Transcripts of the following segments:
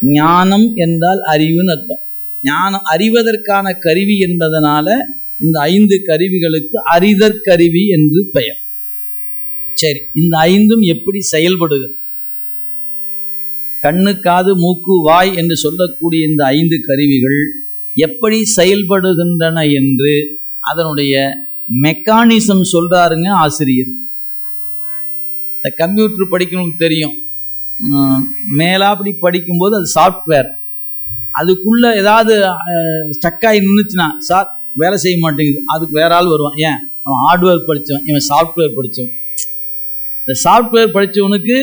ஞானம் என்றால் அறிவுன்னு அர்த்தம். ஞானம் அறிவதற்கான கருவி என்பதனால இந்த ஐந்து கருவிகளுக்கு அறிதற்கருவி என்று பெயர். சரி இந்த ஐந்தும் எப்படி செயல்படுகிறது கண்ணு காது மூக்கு வாய் என்று சொல்லக்கூடிய இந்த ஐந்து கருவிகள் எப்படி செயல்படுகின்றன என்று அதனுடைய மெக்கானிசம் சொல்றாருங்க ஆசிரியர். இந்த கம்ப்யூட்டர் படிக்கணும்னு தெரியும். மேலாப்படி படிக்கும்போது அது சாஃப்ட்வேர் அதுக்குள்ள ஏதாவது ஸ்டக் ஆகி நின்றுச்சுன்னா சார் வேலை செய்ய மாட்டேங்குது. அதுக்கு வேற ஆள் வருவான். ஏன்? அவன் ஹார்ட்வேர் படித்தவன் இவன் சாஃப்ட்வேர் படித்தவன் இந்த சாஃப்ட்வேர் படித்தவனுக்கு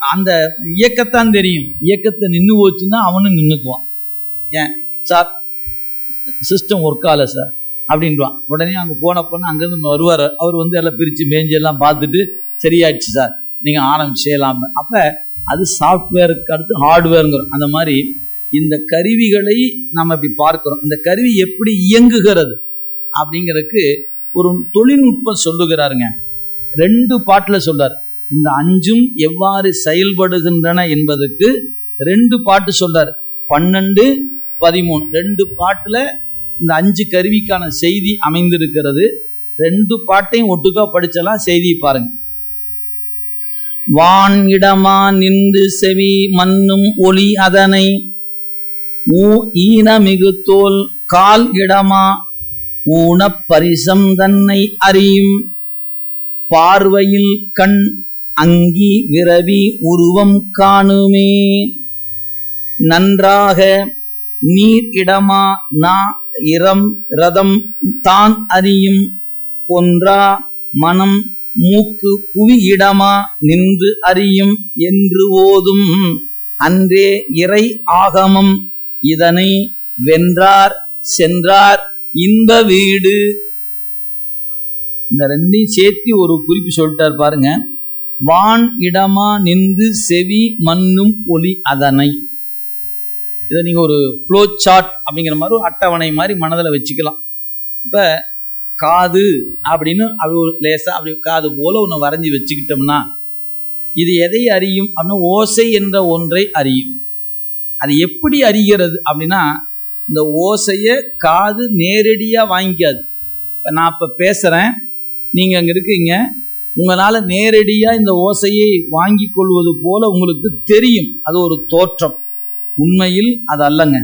அந்த இயக்கத்தான் தெரியும். இயக்கத்தை நின்று போச்சுன்னா அவனும் நின்றுக்குவான் ஏன்? சார் சிஸ்டம் ஒர்க் ஆகல சார் அப்படின்வான் உடனே அங்கே போனப்பன்னு அங்கேருந்து வருவார். அவர் வந்து எல்லாம் பிரித்து மேஞ்செல்லாம் பார்த்துட்டு சரியாயிடுச்சு சார் நீங்கள் ஆரம்பிச்சு செய்யலாம் அப்போ அது சாஃப்ட்வேருக்கு அடுத்து ஹார்ட்வேருங்கிறோம் அந்த மாதிரி இந்த கருவிகளை நம்ம இப்படி பார்க்கிறோம். இந்த கருவி எப்படி இயங்குகிறது அப்படிங்கிறதுக்கு ஒரு தொழில்நுட்பம் சொல்லுகிறாருங்க. ரெண்டு பாட்டில் சொல்றார். இந்த அஞ்சும் எவ்வாறு செயல்படுகின்றன என்பதற்கு ரெண்டு பாட்டு சொல்றார். பன்னெண்டு பதிமூணு. ரெண்டு பாட்டில் இந்த அஞ்சு கருவிக்கான செய்தி அமைந்திருக்கிறது. ரெண்டு பாட்டையும் ஒட்டுக்கா படிச்சலாம் செய்தியை பாருங்க. வான் இடமா நின்று செவி மண்ணும் ஒளி அதனை. ஊ ஈனமிகு தோல் கால் இடமா ஊனப் பரிசம் தன்னை அறியும். பார்வையில் கண் அங்கி விரவி உருவம் காணுமே. நன்றாக நீர் இடமா நா இரம் ரதம் தான் அறியும். ஒன்றா மனம் மூக்கு புவி இடமா நின்று அறியும் என்று ஓதும். அன்றே இறை ஆகமம். இதனை வென்றார் சென்றார் இன்ப வீடு. இந்த ரெண்டையும் சேர்த்து ஒரு குறிப்பு சொல்லிட்டார் பாருங்க. வான் இடமா நின்று செவி மண்ணும் ஒளி அதனை. இதை நீங்க ஒரு ஃப்ளோ சார்ட் அப்படிங்கிற மாதிரி ஒரு அட்டவணை மாதிரி மனதில் வச்சுக்கலாம். இப்ப காது அப்படின்னு அப்படி ஒரு லேசா அப்படி காது போல ஒன்று வரைஞ்சி வச்சுக்கிட்டோம்னா இது எதை அறியும்? அப்படின்னா ஓசை என்ற ஒன்றை அறியும். அது எப்படி அறிகிறது அப்படின்னா இந்த ஓசையை காது நேரடியாக வாங்கிக்காது. இப்போ நான் இப்போ பேசுகிறேன் நீங்கள் அங்கே இருக்கீங்க உங்களால் நேரடியாக இந்த ஓசையை வாங்கி கொள்வது போல உங்களுக்கு தெரியும். அது ஒரு தோற்றம். உண்மையில் அது அல்லங்க.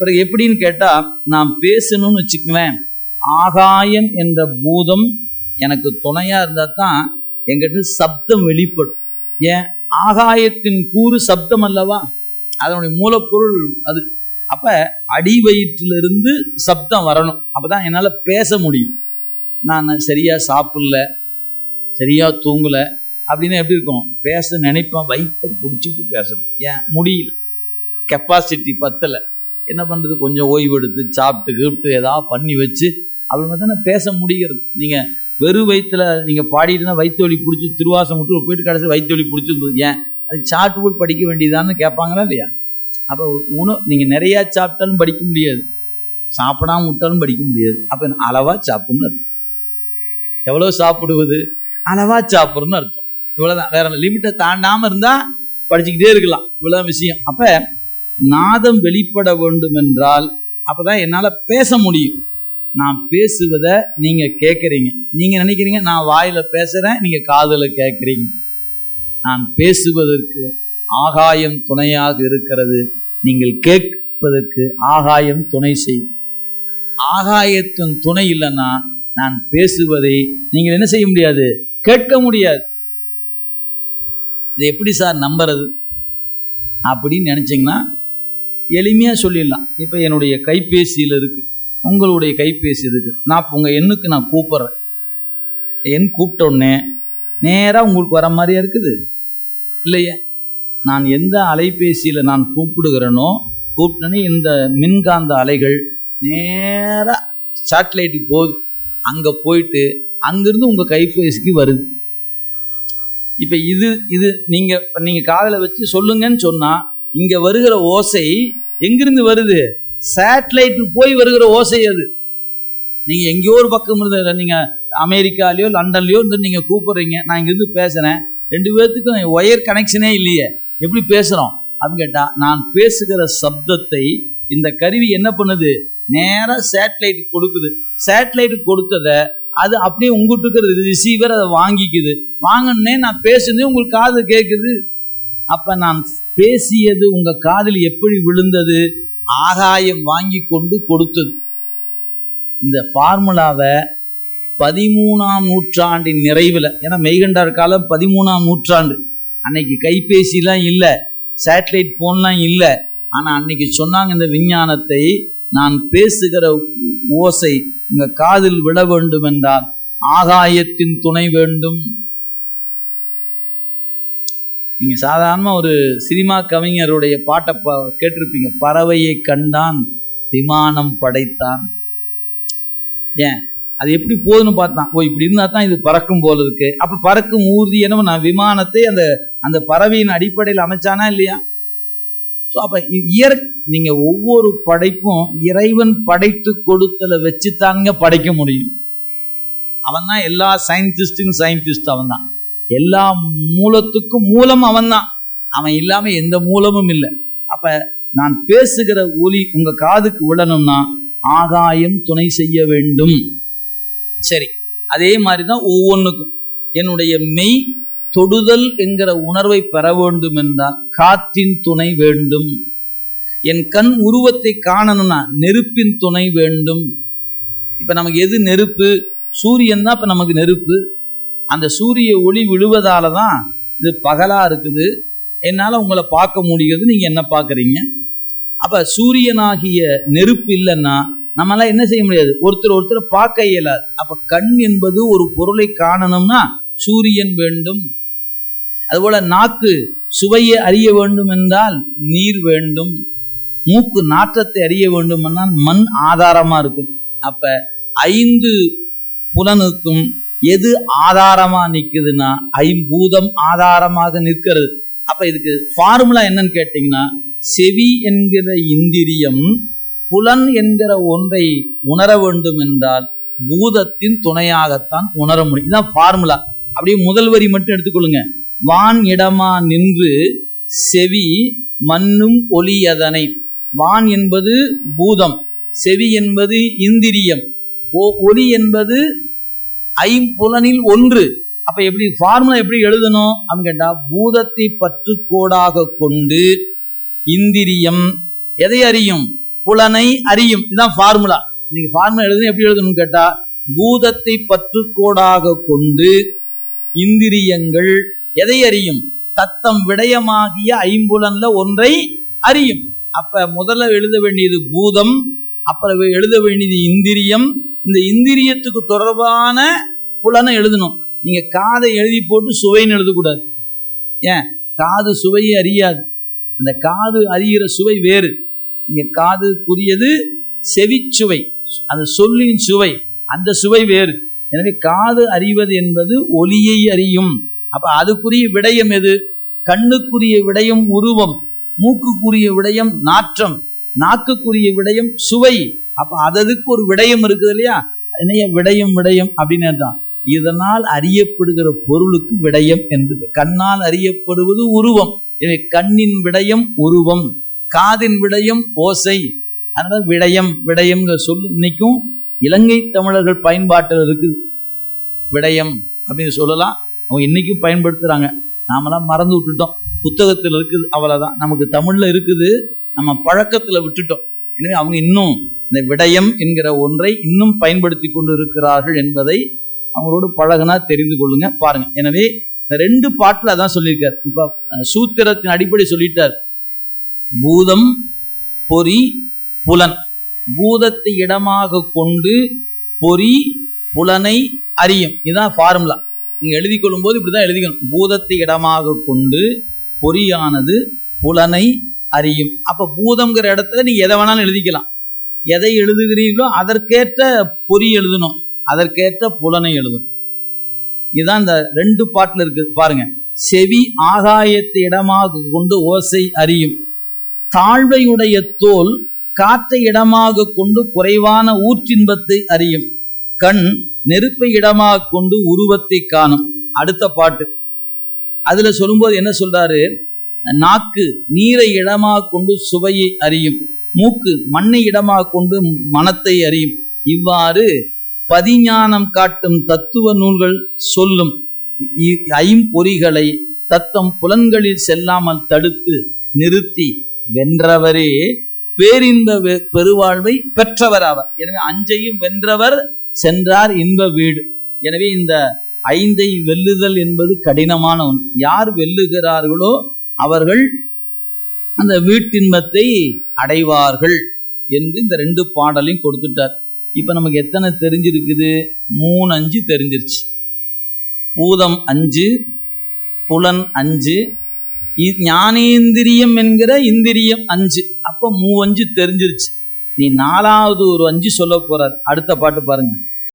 பிறகு எப்படின்னு கேட்டால் நான் பேசணும்னு வச்சுக்குவேன். ஆகாயம் என்ற பூதம் எனக்கு துணையாக இருந்தால் தான் எங்கிட்ட சப்தம் வெளிப்படும். ஏன்? ஆகாயத்தின் கூறு சப்தம் அல்லவா? அதனுடைய மூலப்பொருள் அது. அப்ப அடி வயிற்றிலிருந்து சப்தம் வரணும். அப்பதான் என்னால பேச முடியும். நான் சரியா சாப்பிடல சரியா தூங்கல அப்படின்னு எப்படி இருக்கும்? பேச நினைப்பேன் வயிற்ற பிடிச்சிட்டு பேசணும். ஏன்? முடியல. கெப்பாசிட்டி பத்தலை. என்ன பண்றது? கொஞ்சம் ஓய்வு எடுத்து சாப்பிட்டு கீப்பிட்டு ஏதாவது பண்ணி வச்சு அப்படி மட்டும் பேச முடிகிறது. நீங்க வெறும் வயிற்றுல நீங்க பாடிட்டுனா வயிற்று வலி பிடிச்சி திருவாசம் விட்டு போயிட்டு கடைசி வயிற்று வலி பிடிச்சிருந்தது. ஏன்? அது சாட்டு போட்டு படிக்க வேண்டியதான்னு கேட்பாங்களா இல்லையா? அப்போ உணவு நீங்கள் நிறையா சாப்பிட்டாலும் படிக்க முடியாது. சாப்பிடாம விட்டாலும் படிக்க முடியாது. அப்போ அளவா சாப்பிடணும்னு அர்த்தம். எவ்வளோ சாப்பிடுவது? அளவா சாப்பிட்றோன்னு அர்த்தம். இவ்வளோதான் வேற லிமிட்டை தாண்டாமல் இருந்தால் படிச்சுக்கிட்டே இருக்கலாம். இவ்வளோதான் விஷயம். அப்போ நாதம் வெளிப்பட வேண்டும் என்றால் அப்பதான் என்னால் பேச முடியும். நான் பேசுவதை நீங்க கேட்குறீங்க நீங்க நினைக்கிறீங்க நான் வாயில பேசுறேன் நீங்க காதல கேட்குறீங்க நான் பேசுவதற்கு ஆகாயம் துணையாக இருக்கிறது. நீங்கள் கேட்பதற்கு ஆகாயம் துணை செய் ஆகாயத்தின் துணை இல்லைன்னா நான் பேசுவதை நீங்கள் என்ன செய்ய முடியாது? கேட்க முடியாது. இதை எப்படி சார் நம்புறது? அப்படின்னு நினைச்சிங்கன்னா எளிமையா சொல்லிடலாம். இப்போ என்னுடைய கைபேசியில் இருக்கு. உங்களுடைய கைபேசி இருக்கு நான் இப்போ உங்க எண்ணுக்கு நான் கூப்பிடுறேன். எண் கூப்பிட்ட உடனே நேராக உங்களுக்கு வர மாதிரியா இருக்குது? இல்லையே. நான் எந்த அலைபேசியில் நான் கூப்பிடுகிறேனோ கூப்பிட்டனே இந்த மின்காந்த அலைகள் நேராக சேட்டலைட்டுக்கு போகுது. அங்கே போயிட்டு அங்கிருந்து உங்கள் கைபேசிக்கு வருது. இப்போ இது இது நீங்கள் நீங்கள் காதில் வச்சு சொல்லுங்கன்னு சொன்னால் இங்கே வருகிற ஓசை எங்கிருந்து வருது? சேட்டலைட்டு போய் வருகிற ஓசை அது. நீங்கள் எங்கேயோ ஒரு பக்கம் இருந்து நீங்கள் அமெரிக்காலேயோ லண்டன்லேயோ இருந்து நீங்கள் கூப்பிட்றீங்க. நான் இங்கேருந்து பேசுகிறேன் ரெண்டு பேர்த்துக்கும் ஒயர் கனெக்ஷனே இல்லையே. எப்படி பேசுகிறோம் அப்படின்னு கேட்டால் நான் பேசுகிற சப்தத்தை இந்த கருவி என்ன பண்ணுது? நேராக சேட்டலைட் கொடுக்குது. சேட்டலைட் கொடுத்ததை அது அப்படியே உங்ககிட்ட இருக்கிற ரிசீவர் அதை வாங்கிக்குது. வாங்கினே நான் பேசுனது உங்களுக்கு காது கேட்குது அப்போ நான் பேசியது உங்கள் காதில் எப்படி விழுந்தது? ஆகாயம் வாங்கி கொண்டு கொடுத்தது. இந்த ஃபார்முலாவை பதிமூணாம் நூற்றாண்டின் நிறைவில் ஏன்னா மெய்கண்டார் காலம் பதிமூணாம் நூற்றாண்டு. அன்னைக்கு கைபேசிலாம் இல்லை சேட்டலைட் ஃபோன்லாம் இல்லை. ஆனால் அன்னைக்கு சொன்னாங்க இந்த விஞ்ஞானத்தை நான் பேசுகிற ஓசை உங்கள் காதில் விழ வேண்டும் என்றால் ஆகாயத்தின் துணை வேண்டும். நீங்க சாதாரணமாக ஒரு சினிமா கவிஞருடைய பாட்டை ப கேட்டிருப்பீங்க. பறவையை கண்டான் விமானம் படைத்தான். ஏன்? அது எப்படி போகுதுன்னு பார்த்தான். ஓ இப்படி இருந்தால் தான் இது பறக்கும் போல இருக்கு. அப்ப பறக்கும் ஊர்தி என்னவோ நான் விமானத்தை அந்த அந்த பறவையின் அடிப்படையில் அமைச்சானா இல்லையா? ஸோ அப்ப இயற் நீங்க ஒவ்வொரு படைப்பும் இறைவன் படைத்து கொடுத்தல வச்சு தாங்க படைக்க முடியும். அவன் தான் எல்லா சயின்டிஸ்டும் சயின்டிஸ்ட் அவன் தான். எல்லா மூலத்துக்கும் மூலம் அவன் தான் அவன் இல்லாம எந்த மூலமும் இல்லை. அப்ப நான் பேசுகிற ஒலி உங்க காதுக்கு விழணும்னா ஆகாயம் துணை செய்ய வேண்டும். சரி. அதே மாதிரிதான் ஒவ்வொன்றுக்கும் என்னுடைய மெய் தொடுதல் என்கிற உணர்வை பெற வேண்டும் என்றால் காற்றின் துணை வேண்டும். என் கண் உருவத்தை காணணும்னா நெருப்பின் துணை வேண்டும். இப்ப நமக்கு எது நெருப்பு? சூரியன் தான் இப்ப நமக்கு நெருப்பு. அந்த சூரிய ஒளி விழுவதால தான் இது பகலா இருக்குது. என்னால உங்களை பார்க்க முடியுது நீங்க என்ன பார்க்குறீங்க? அப்ப சூரியனாகிய நெருப்பு இல்லைன்னா நம்மளால என்ன செய்ய முடியாது? ஒருத்தர் ஒருத்தர் பார்க்க இயலாது. அப்ப கண் என்பது ஒரு பொருளை காணணும்னா சூரியன் வேண்டும். அதுபோல நாக்கு சுவையை அறிய வேண்டும் என்றால் நீர் வேண்டும். மூக்கு நாற்றத்தை அறிய வேண்டும் என்றால் மண் ஆதாரமா இருக்கும். அப்ப ஐந்து புலனுக்கும் எது ஆதாரமா நிக்குதுன்னா ஐம்பூதம் ஆதாரமாக நிற்கிறது. அப்ப இதுக்கு ஃபார்முலா என்னன்னு கேட்டீங்கன்னா செவி என்கிற இந்திரியம் புலன் என்கிற ஒன்றை உணர வேண்டும் என்றால் பூதத்தின் துணையாகத்தான் உணர முடியும். இதுதான் ஃபார்முலா அப்படியே முதல் வரி மட்டும் எடுத்துக்கொள்ளுங்க. வான் இடமா நின்று செவி மண்ணும் ஒளியதனை வான் என்பது பூதம் செவி என்பது இந்திரியம். ஒளி என்பது ஐம்புலனில் ஒன்று. அப்ப எப்படி ஃபார்முலா எப்படி எழுதணும்? அப்படின்னு கேட்டா பூதத்தை பற்று கோடாக கொண்டு இந்திரியம் எதை அறியும்? புலனை அறியும். இதுதான் ஃபார்முலா நீங்க ஃபார்முலா எழுதணும் எப்படி எழுதணும்னு கேட்டா பூதத்தை பற்று கோடாக கொண்டு இந்திரியங்கள் எதை அறியும்? தத்தம் விடயமாகிய ஐம்புலன்ல ஒன்றை அறியும். அப்ப முதல்ல எழுத வேண்டியது பூதம் அப்புறம் எழுத வேண்டியது இந்திரியம் இந்த இந்திரியத்துக்கு தொடர்பான புலனை எழுதணும். நீங்க காதை எழுதி போட்டு சுவைன்னு எழுதக்கூடாது. ஏன்? காது சுவையை அறியாது. அந்த காது அறிகிற சுவை வேறு. இங்க காதுக்குரியது செவிச்சுவை. அந்த சொல்லின் சுவை அந்த சுவை வேறு. எனவே காது அறிவது என்பது ஒலியை அறியும். அப்ப அதுக்குரிய விடயம் எது? கண்ணுக்குரிய விடயம் உருவம். மூக்குக்குரிய விடயம் நாற்றம். நாக்குக்குரிய விடயம் சுவை. அப்ப அததுக்கு ஒரு விடயம் இருக்குது இல்லையா? என்னைய விடயம் விடயம் அப்படின்னு தான் இதனால் அறியப்படுகிற பொருளுக்கு விடயம் என்று கண்ணால் அறியப்படுவது உருவம். எனவே கண்ணின் விடயம் உருவம். காதின் விடயம் ஓசை. அதனால விடயம் விடயம்ங்கிற சொல் இன்னைக்கும் இலங்கை தமிழர்கள் பயன்பாட்டில் இருக்கு. விடயம் அப்படின்னு சொல்லலாம். அவங்க இன்னைக்கும் பயன்படுத்துறாங்க. நாமெல்லாம் மறந்து விட்டுட்டோம். புத்தகத்தில் இருக்குது அவ்வளவுதான். நமக்கு தமிழ்ல இருக்குது. நம்ம பழக்கத்துல விட்டுட்டோம். எனவே அவங்க இன்னும் இந்த விடயம் என்கிற ஒன்றை இன்னும் பயன்படுத்தி கொண்டு இருக்கிறார்கள் என்பதை அவங்களோடு பழகுனா தெரிந்து கொள்ளுங்க பாருங்க. எனவே ரெண்டு பாட்டில் அதான் சொல்லியிருக்கார். இப்ப சூத்திரத்தின் அடிப்படை சொல்லிட்டார். பூதம் பொறி புலன். பூதத்தை இடமாக கொண்டு பொறி புலனை அறியும். இதுதான் ஃபார்முலா நீங்க எழுதி கொள்ளும் போது இப்படிதான் எழுதிக்கணும். பூதத்தை இடமாக கொண்டு பொறியானது புலனை அறியும். அப்ப பூதம்ங்கிற இடத்துல நீங்க எதை வேணாலும் எழுதிக்கலாம். எதை எழுதுகிறீர்களோ அதற்கேற்ற பொறி எழுதணும். அதற்கேற்ற புலனை எழுதணும். இதுதான் இந்த ரெண்டு பாட்டுல இருக்கு. பாருங்க. செவி ஆகாயத்தை இடமாக கொண்டு ஓசை அறியும். தாழ்வையுடைய தோல் காற்றை இடமாக கொண்டு குறைவான ஊற்றின்பத்தை அறியும். கண் நெருப்பை இடமாக கொண்டு உருவத்தை காணும். அடுத்த பாட்டு. அதுல சொல்லும்போது என்ன சொல்றாரு? நாக்கு நீரை இடமாக கொண்டு சுவையை அறியும். மூக்கு மண்ணை இடமாக கொண்டு மனத்தை அறியும். இவ்வாறு பதிஞானம் காட்டும் தத்துவ நூல்கள் சொல்லும் ஐம்பொறிகளை தத்தம் புலன்களில் செல்லாமல் தடுத்து நிறுத்தி வென்றவரே பேரின்ப வெ- பெருவாழ்வை பெற்றவர் ஆவார் எனவே அஞ்சையும் வென்றவர் சென்றார் இன்ப வீடு. எனவே இந்த ஐந்தை வெல்லுதல் என்பது கடினமான ஒன்று. யார் வெல்லுகிறார்களோ அவர்கள் அந்த வீட்டின்பத்தை அடைவார்கள் என்று இந்த ரெண்டு பாடலையும் கொடுத்துட்டார். இப்ப நமக்கு எத்தனை தெரிஞ்சிருக்குது? மூணு அஞ்சு தெரிஞ்சிருச்சு. பூதம் அஞ்சு புலன் அஞ்சு ஞானேந்திரியம் என்கிற இந்திரியம் அஞ்சு. அப்போ மூ அஞ்சு தெரிஞ்சிருச்சு. நீ நாலாவது ஒரு அஞ்சு சொல்ல போறார். அடுத்த பாட்டு பாருங்க.